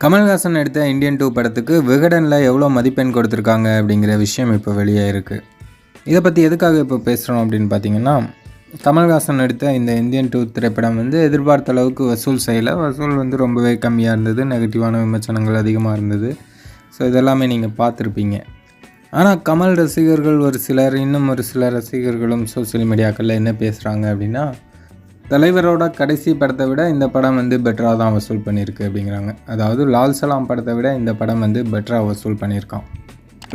கமல்ஹாசன் எடுத்த Indian two படத்துக்கு விகடனில் எவ்வளோ மதிப்பெண் கொடுத்துருக்காங்க அப்படிங்கிற விஷயம் இப்போ வெளியே இருக்குது இதை பற்றி எதுக்காக இப்போ பேசுகிறோம் அப்படின்னு பார்த்தீங்கன்னா கமல்ஹாசன் எடுத்த இந்த இந்தியன் டூ திரைப்படம் வந்து எதிர்பார்த்த அளவுக்கு வசூல் செய்யலை. வசூல் வந்து ரொம்பவே கம்மியாக இருந்தது. நெகட்டிவான விமர்சனங்கள் அதிகமாக இருந்தது. ஸோ இதெல்லாமே நீங்கள் பார்த்துருப்பீங்க. ஆனால் கமல் ரசிகர்கள் ஒரு சிலர் இன்னும் ஒரு சில ரசிகர்களும் சோசியல் மீடியாக்களில் என்ன பேசுகிறாங்க அப்படின்னா தலைவரோட கடைசி படத்தை விட இந்த படம் வந்து பெட்டராக தான் வசூல் பண்ணியிருக்கு அப்படிங்கிறாங்க. அதாவது லால் சலாம் படத்தை விட இந்த படம் வந்து பெட்டராக வசூல் பண்ணியிருக்கான்.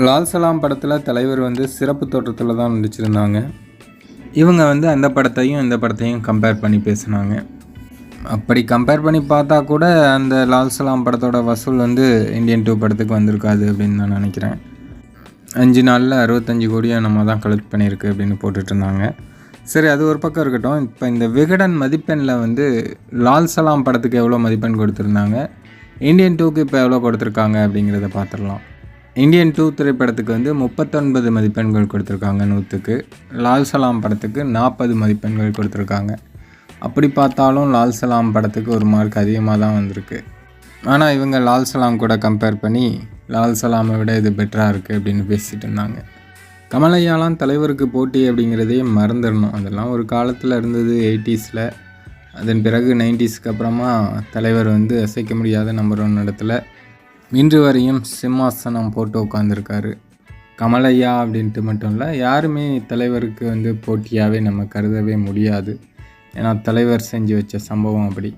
லால் சலாம் படத்தில் தலைவர் வந்து சிறப்பு தோற்றத்தில் தான் நடிச்சிருந்தாங்க. இவங்க வந்து அந்த படத்தையும் இந்த படத்தையும் கம்பேர் பண்ணி பேசுனாங்க. அப்படி கம்பேர் பண்ணி பார்த்தா கூட அந்த லால் சலாம் படத்தோட வசூல் வந்து இந்தியன் டூ படத்துக்கு வந்திருக்காது அப்படின்னு நான் நினைக்கிறேன். அஞ்சு நாளில் அறுபத்தஞ்சு கோடியை நம்ம தான் கலெக்ட் பண்ணியிருக்கு அப்படின்னு போட்டுட்ருந்தாங்க சரி அது ஒரு பக்கம் இருக்கட்டும். இப்போ இந்த விகடன் மதிப்பெண்ணில் வந்து லால் சலாம் படத்துக்கு எவ்வளோ மதிப்பெண் கொடுத்துருந்தாங்க? இந்தியன் டூக்கு இப்போ எவ்வளோ கொடுத்துருக்காங்க அப்படிங்கிறத பார்த்துடலாம். இந்தியன் டூ திரைப்படத்துக்கு வந்து முப்பத்தொன்பது மதிப்பெண்கள் கொடுத்துருக்காங்க நூற்றுக்கு லால் சலாம் படத்துக்கு நாற்பது மதிப்பெண்கள் கொடுத்துருக்காங்க. அப்படி பார்த்தாலும் லால் சலாம் படத்துக்கு ஒரு மார்க் அதிகமாக தான் வந்திருக்கு. ஆனால் இவங்க லால் சலாம் கூட கம்பேர் பண்ணி லால் சலாமை விட இது பெட்டராக இருக்குது அப்படின்னு பேசிகிட்டு இருந்தாங்க. கமலையாலாம் தலைவருக்கு போட்டி அப்படிங்கிறதே மறந்துடணும். அதெல்லாம் ஒரு காலத்தில் இருந்தது எயிட்டிஸில். அதன் பிறகு நைன்டிஸ்க்கு அப்புறமா தலைவர் வந்து அசைக்க முடியாத நம்பர் ஒன் இடத்துல இன்று வரையும் சிம்மாசனம் போட்டு உட்காந்துருக்காரு கமலையா அப்படின்ட்டு மட்டும் இல்லை யாருமே தலைவருக்கு வந்து போட்டியாகவே நம்ம கருதவே முடியாது. ஏன்னா தலைவர் செஞ்சு வச்ச சம்பவம் அப்படி.